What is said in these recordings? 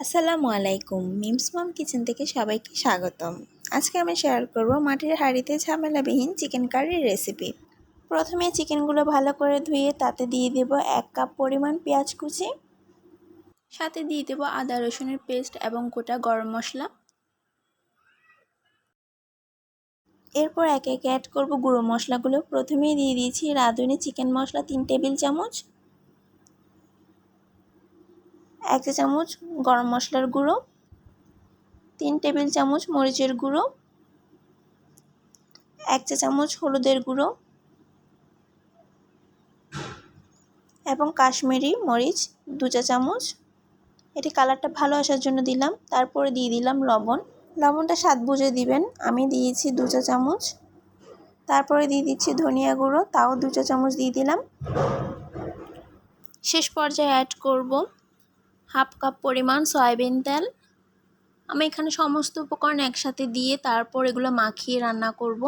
আসসালামু আলাইকুম। মিমস মম কিচেন থেকে সবাইকে স্বাগতম। আজকে আমি শেয়ার করব মাটির হাঁড়িতে ঝামেলাবিহীন চিকেন কারির রেসিপি প্রথমে চিকেনগুলো ভালো করে ধুয়ে তাতে দিয়ে দেব এক কাপ পরিমাণ পেঁয়াজ কুচি। সাথে দিয়ে দেব আদা, রসুনের পেস্ট এবং গোটা গরম মশলা। এরপর একে একে অ্যাড করব গুঁড়ো মশলাগুলো। প্রথমেই দিয়ে দিয়েছি রাঁধুনি চিকেন মশলা তিন টেবিল চামচ। এক চা চামচ গরম মশলার গুঁড়ো, তিন টেবিল চামচ মরিচের গুঁড়ো, এক চা চামচ হলুদের গুঁড়ো এবং কাশ্মীরি মরিচ, দু চা চামচ। এটি কালারটা ভালো আসার জন্য দিলাম। তারপরে দিয়ে দিলাম লবণ। লবণটা স্বাদ বুঝে দিবেন। আমি দিয়েছি দু চা চামচ। তারপরে দিয়ে দিচ্ছি ধনিয়া গুঁড়ো। তাও দু চা চামচ দিয়ে দিলাম। শেষ পর্যায়ে অ্যাড করব হাফ কাপ পরিমাণ সয়াবিন তেল। আমি এখানে সমস্ত উপকরণ একসাথে দিয়ে তারপর এগুলো মাখিয়ে রান্না করব।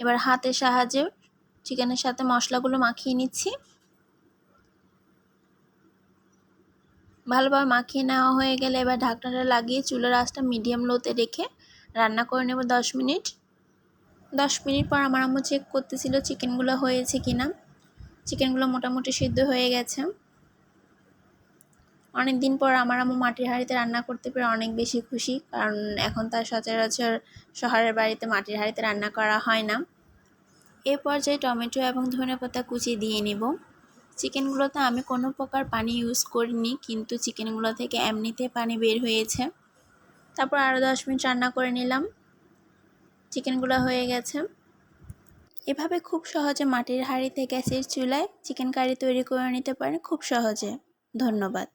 এবার হাতের সাহায্যে চিকেনের সাথে মশলাগুলো মাখিয়ে নিচ্ছি। ভালোভাবে মাখিয়ে নেওয়া হয়ে গেলে এবার ঢাকনাটা লাগিয়ে চুলার আঁচটা মিডিয়াম লোতে রেখে রান্না করে নেব দশ মিনিট। দশ মিনিট পর আমার আম্মু চেক করতেছিল চিকেনগুলো হয়েছে কিনা। চিকেনগুলো মোটামুটি সিদ্ধ হয়ে গেছে। অনেক দিন পর আমার আম্মু মাটির হাঁড়িতে রান্না করতে পেরে অনেক বেশি খুশি। কারণ এখন তার সচরাচর শহরের বাড়িতে মাটির হাঁড়িতে রান্না করা হয় না। এ পর্যায়ে টমেটো এবং ধনে পাতা কুচি দিয়ে নিব। চিকেনগুলোতে আমি কোনো প্রকার পানি ইউজ করিনি, কিন্তু চিকেনগুলো থেকে এমনিতে পানি বের হয়েছে। তারপর আরও দশ মিনিট রান্না করে নিলাম। চিকেনগুলো হয়ে গেছে। এভাবে খুব সহজে মাটির হাঁড়িতে গ্যাসের চুলায় চিকেন কারি তৈরি করে নিতে পারেন খুব সহজে। ধন্যবাদ।